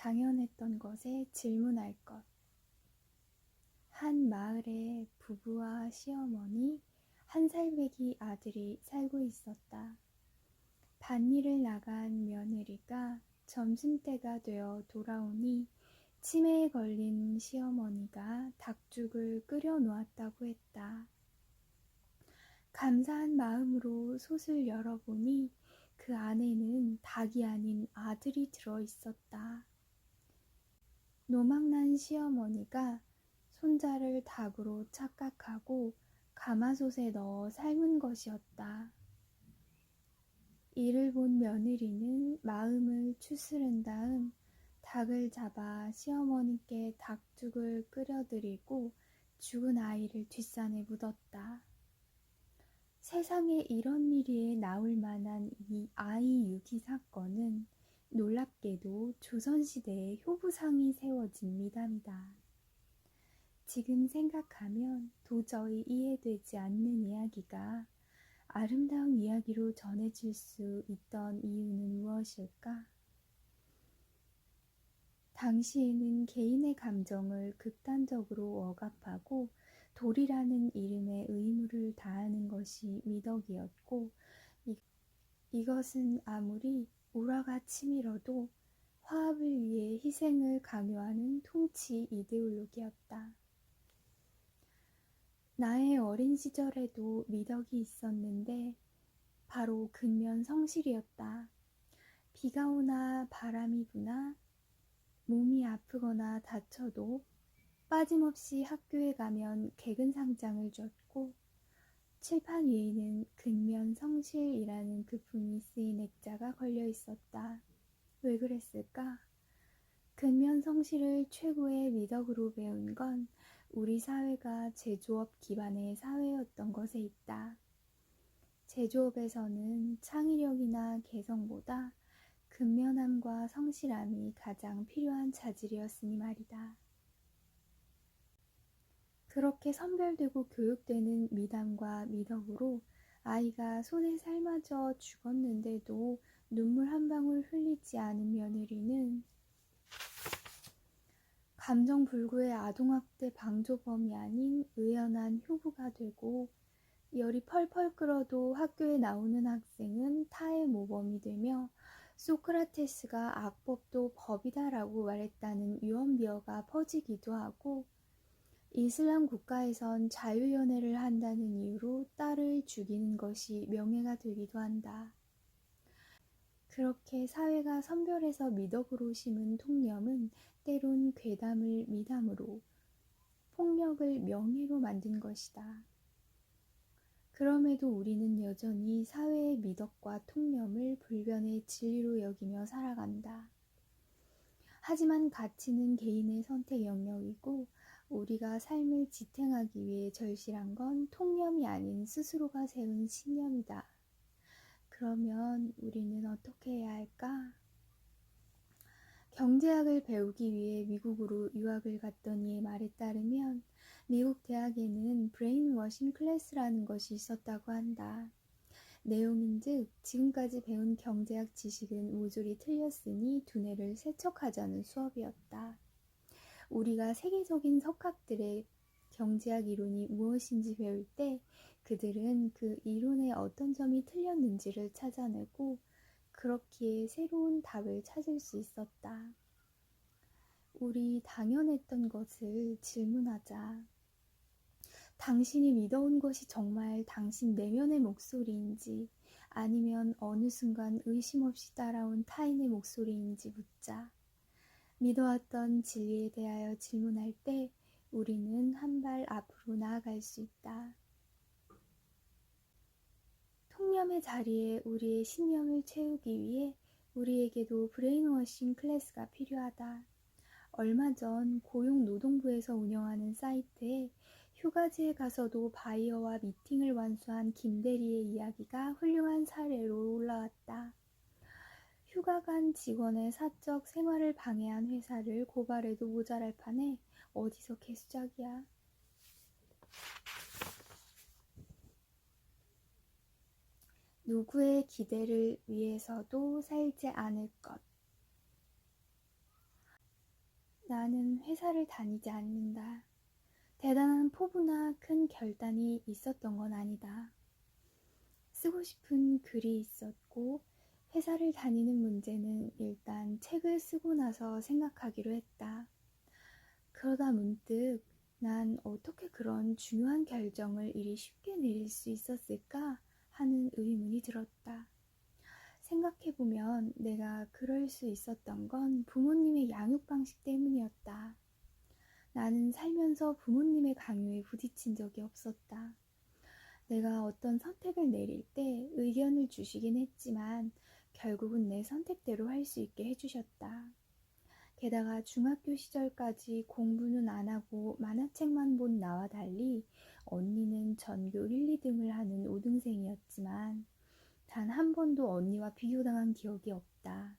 당연했던 것에 질문할 것. 한 마을에 부부와 시어머니, 한 살배기 아들이 살고 있었다. 밭일을 나간 며느리가 점심때가 되어 돌아오니 치매에 걸린 시어머니가 닭죽을 끓여 놓았다고 했다. 감사한 마음으로 솥을 열어보니 그 안에는 닭이 아닌 아들이 들어 있었다. 노망난 시어머니가 손자를 닭으로 착각하고 가마솥에 넣어 삶은 것이었다. 이를 본 며느리는 마음을 추스른 다음 닭을 잡아 시어머니께 닭죽을 끓여드리고 죽은 아이를 뒷산에 묻었다. 세상에 이런 일이 나올 만한 이 아이 유기 사건은 놀랍게도 조선시대에 효부상이 세워진 미담이다. 지금 생각하면 도저히 이해되지 않는 이야기가 아름다운 이야기로 전해질 수 있던 이유는 무엇일까? 당시에는 개인의 감정을 극단적으로 억압하고 돌이라는 이름의 의무를 다하는 것이 미덕이었고 이, 이것은 아무리 우라가 치밀어도 화합을 위해 희생을 강요하는 통치 이데올로기였다. 나의 어린 시절에도 미덕이 있었는데 바로 근면 성실이었다. 비가 오나 바람이 부나 몸이 아프거나 다쳐도 빠짐없이 학교에 가면 개근 상장을 줬고 칠판 위에는 근면 성실이라는 그품이 쓰인 액자가 걸려 있었다. 왜 그랬을까? 근면 성실을 최고의 미덕으로 배운 건 우리 사회가 제조업 기반의 사회였던 것에 있다. 제조업에서는 창의력이나 개성보다 근면함과 성실함이 가장 필요한 자질이었으니 말이다. 그렇게 선별되고 교육되는 미담과 미덕으로 아이가 손에 삶아져 죽었는데도 눈물 한 방울 흘리지 않은 며느리는 감정 불구의 아동학대 방조범이 아닌 의연한 효부가 되고 열이 펄펄 끓어도 학교에 나오는 학생은 타의 모범이 되며 소크라테스가 악법도 법이다라고 말했다는 유언비어가 퍼지기도 하고 이슬람 국가에선 자유연애를 한다는 이유로 딸을 죽이는 것이 명예가 되기도 한다. 그렇게 사회가 선별해서 미덕으로 심은 통념은 때론 괴담을 미담으로, 폭력을 명예로 만든 것이다. 그럼에도 우리는 여전히 사회의 미덕과 통념을 불변의 진리로 여기며 살아간다. 하지만 가치는 개인의 선택 영역이고 우리가 삶을 지탱하기 위해 절실한 건 통념이 아닌 스스로가 세운 신념이다. 그러면 우리는 어떻게 해야 할까? 경제학을 배우기 위해 미국으로 유학을 갔던 이의 말에 따르면 미국 대학에는 브레인워싱 클래스라는 것이 있었다고 한다. 내용인즉 지금까지 배운 경제학 지식은 모조리 틀렸으니 두뇌를 세척하자는 수업이었다. 우리가 세계적인 석학들의 경제학 이론이 무엇인지 배울 때 그들은 그 이론의 어떤 점이 틀렸는지를 찾아내고 그렇기에 새로운 답을 찾을 수 있었다. 우리 당연했던 것을 질문하자. 당신이 믿어온 것이 정말 당신 내면의 목소리인지 아니면 어느 순간 의심 없이 따라온 타인의 목소리인지 묻자. 믿어왔던 진리에 대하여 질문할 때 우리는 한 발 앞으로 나아갈 수 있다. 통념의 자리에 우리의 신념을 채우기 위해 우리에게도 브레인워싱 클래스가 필요하다. 얼마 전 고용노동부에서 운영하는 사이트에 휴가지에 가서도 바이어와 미팅을 완수한 김대리의 이야기가 훌륭한 사례로 올라왔다. 휴가 간 직원의 사적 생활을 방해한 회사를 고발해도 모자랄 판에 어디서 개수작이야. 누구의 기대를 위해서도 살지 않을 것. 나는 회사를 다니지 않는다. 대단한 포부나 큰 결단이 있었던 건 아니다. 쓰고 싶은 글이 있었고 회사를 다니는 문제는 일단 책을 쓰고 나서 생각하기로 했다. 그러다 문득 난 어떻게 그런 중요한 결정을 이리 쉽게 내릴 수 있었을까 하는 의문이 들었다. 생각해보면 내가 그럴 수 있었던 건 부모님의 양육 방식 때문이었다. 나는 살면서 부모님의 강요에 부딪힌 적이 없었다. 내가 어떤 선택을 내릴 때 의견을 주시긴 했지만 결국은 내 선택대로 할 수 있게 해주셨다. 게다가 중학교 시절까지 공부는 안 하고 만화책만 본 나와 달리 언니는 전교 1, 2등을 하는 5등생이었지만 단 한 번도 언니와 비교당한 기억이 없다.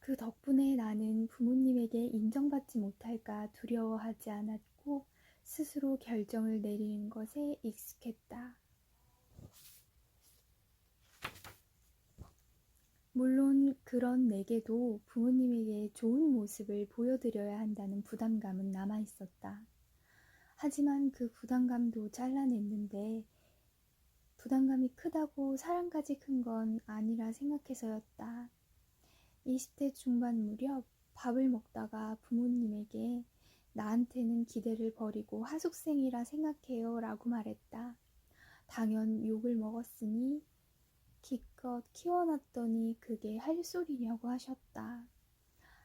그 덕분에 나는 부모님에게 인정받지 못할까 두려워하지 않았고 스스로 결정을 내리는 것에 익숙했다. 물론 그런 내게도 부모님에게 좋은 모습을 보여드려야 한다는 부담감은 남아 있었다. 하지만 그 부담감도 잘라냈는데 부담감이 크다고 사랑까지 큰 건 아니라 생각해서였다. 20대 중반 무렵 밥을 먹다가 부모님에게 나한테는 기대를 버리고 하숙생이라 생각해요 라고 말했다. 당연 욕을 먹었으니 기껏 키워놨더니 그게 할 소리냐고 하셨다.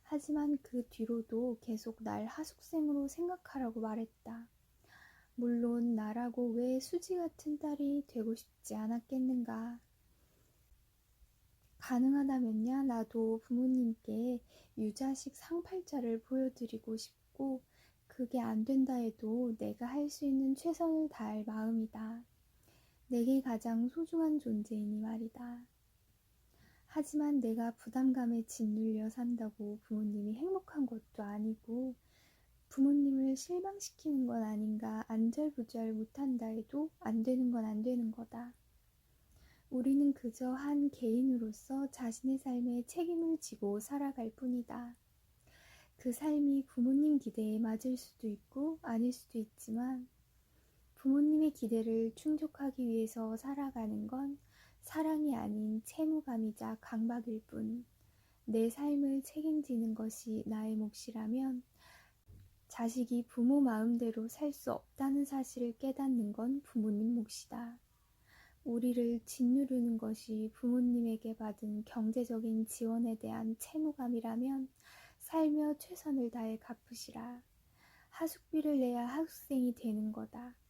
하지만 그 뒤로도 계속 날 하숙생으로 생각하라고 말했다. 물론 나라고 왜 수지 같은 딸이 되고 싶지 않았겠는가. 가능하다면야 나도 부모님께 유자식 상팔자를 보여드리고 싶고 그게 안 된다 해도 내가 할 수 있는 최선을 다할 마음이다. 내게 가장 소중한 존재이니 말이다. 하지만 내가 부담감에 짓눌려 산다고 부모님이 행복한 것도 아니고 부모님을 실망시키는 건 아닌가 안절부절 못한다 해도 안 되는 건 안 되는 거다. 우리는 그저 한 개인으로서 자신의 삶에 책임을 지고 살아갈 뿐이다. 그 삶이 부모님 기대에 맞을 수도 있고 아닐 수도 있지만 부모님의 기대를 충족하기 위해서 살아가는 건 사랑이 아닌 채무감이자 강박일 뿐. 내 삶을 책임지는 것이 나의 몫이라면 자식이 부모 마음대로 살 수 없다는 사실을 깨닫는 건 부모님 몫이다. 우리를 짓누르는 것이 부모님에게 받은 경제적인 지원에 대한 채무감이라면 살며 최선을 다해 갚으시라. 하숙비를 내야 학생이 되는 거다.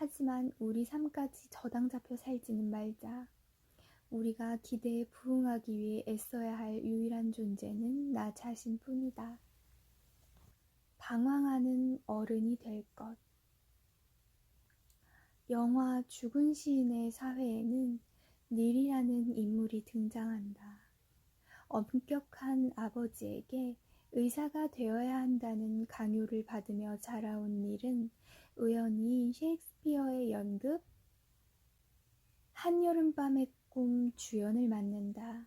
하지만 우리 삶까지 저당 잡혀 살지는 말자. 우리가 기대에 부응하기 위해 애써야 할 유일한 존재는 나 자신뿐이다. 방황하는 어른이 될 것. 영화 죽은 시인의 사회에는 닐이라는 인물이 등장한다. 엄격한 아버지에게 의사가 되어야 한다는 강요를 받으며 자라온 닐은 우연히 셰익스피어의 연극 한여름밤의 꿈 주연을 맡는다.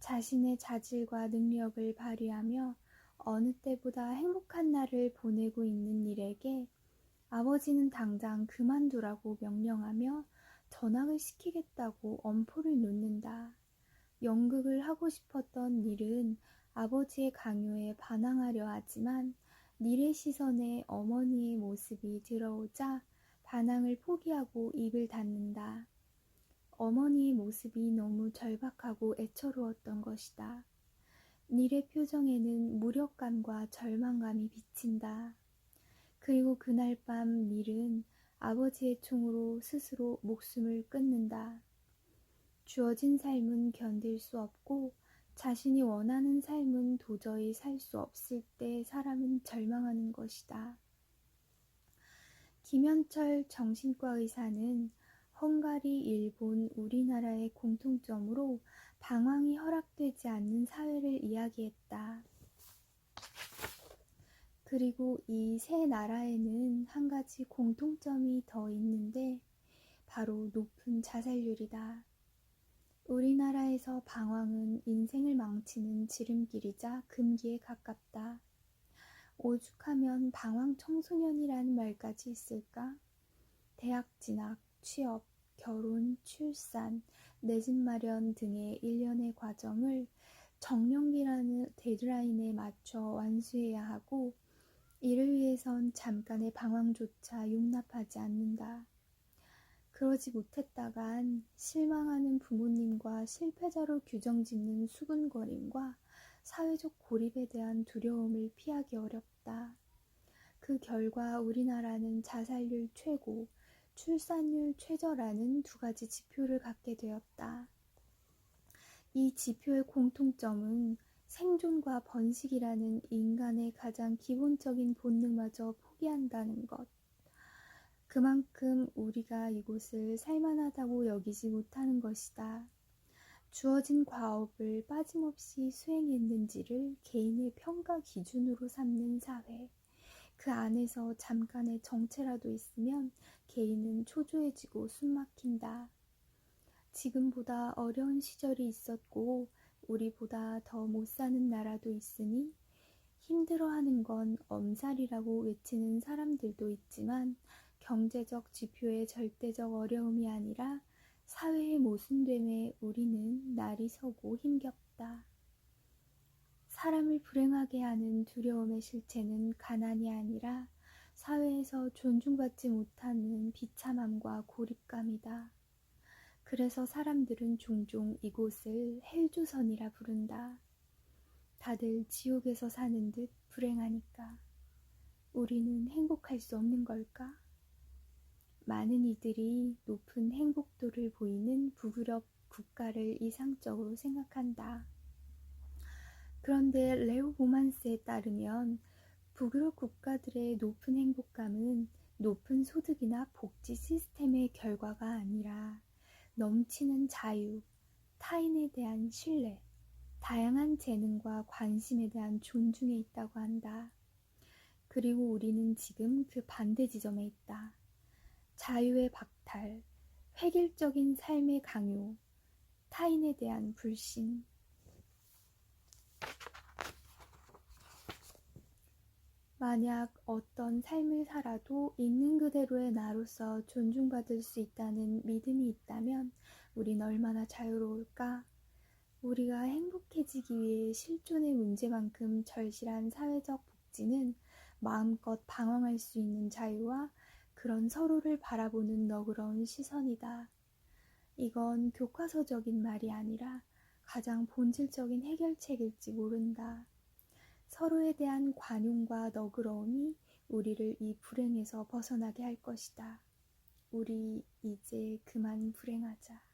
자신의 자질과 능력을 발휘하며 어느 때보다 행복한 날을 보내고 있는 일에게 아버지는 당장 그만두라고 명령하며 전학을 시키겠다고 엄포를 놓는다. 연극을 하고 싶었던 일은 아버지의 강요에 반항하려 하지만 닐의 시선에 어머니의 모습이 들어오자 반항을 포기하고 입을 닫는다. 어머니의 모습이 너무 절박하고 애처로웠던 것이다. 닐의 표정에는 무력감과 절망감이 비친다. 그리고 그날 밤 닐은 아버지의 총으로 스스로 목숨을 끊는다. 주어진 삶은 견딜 수 없고 자신이 원하는 삶은 도저히 살 수 없을 때 사람은 절망하는 것이다. 김현철 정신과 의사는 헝가리, 일본, 우리나라의 공통점으로 방황이 허락되지 않는 사회를 이야기했다. 그리고 이 세 나라에는 한 가지 공통점이 더 있는데 바로 높은 자살률이다. 우리나라에서 방황은 인생을 망치는 지름길이자 금기에 가깝다. 오죽하면 방황 청소년이라는 말까지 있을까? 대학 진학, 취업, 결혼, 출산, 내 집 마련 등의 일련의 과정을 정년기라는 데드라인에 맞춰 완수해야 하고 이를 위해선 잠깐의 방황조차 용납하지 않는다. 그러지 못했다간 실망하는 부모님과 실패자로 규정 짓는 수군거림과 사회적 고립에 대한 두려움을 피하기 어렵다. 그 결과 우리나라는 자살률 최고, 출산율 최저라는 두 가지 지표를 갖게 되었다. 이 지표의 공통점은 생존과 번식이라는 인간의 가장 기본적인 본능마저 포기한다는 것. 그만큼 우리가 이곳을 살만하다고 여기지 못하는 것이다. 주어진 과업을 빠짐없이 수행했는지를 개인의 평가 기준으로 삼는 사회. 그 안에서 잠깐의 정체라도 있으면 개인은 초조해지고 숨막힌다. 지금보다 어려운 시절이 있었고 우리보다 더 못 사는 나라도 있으니 힘들어하는 건 엄살이라고 외치는 사람들도 있지만 경제적 지표의 절대적 어려움이 아니라 사회의 모순됨에 우리는 날이 서고 힘겹다. 사람을 불행하게 하는 두려움의 실체는 가난이 아니라 사회에서 존중받지 못하는 비참함과 고립감이다. 그래서 사람들은 종종 이곳을 헬조선이라 부른다. 다들 지옥에서 사는 듯 불행하니까. 우리는 행복할 수 없는 걸까? 많은 이들이 높은 행복도를 보이는 북유럽 국가를 이상적으로 생각한다. 그런데 레오 보만스에 따르면 북유럽 국가들의 높은 행복감은 높은 소득이나 복지 시스템의 결과가 아니라 넘치는 자유, 타인에 대한 신뢰, 다양한 재능과 관심에 대한 존중에 있다고 한다. 그리고 우리는 지금 그 반대 지점에 있다. 자유의 박탈, 획일적인 삶의 강요, 타인에 대한 불신. 만약 어떤 삶을 살아도 있는 그대로의 나로서 존중받을 수 있다는 믿음이 있다면 우린 얼마나 자유로울까? 우리가 행복해지기 위해 실존의 문제만큼 절실한 사회적 복지는 마음껏 방황할 수 있는 자유와 그런 서로를 바라보는 너그러운 시선이다. 이건 교과서적인 말이 아니라 가장 본질적인 해결책일지 모른다. 서로에 대한 관용과 너그러움이 우리를 이 불행에서 벗어나게 할 것이다. 우리 이제 그만 불행하자.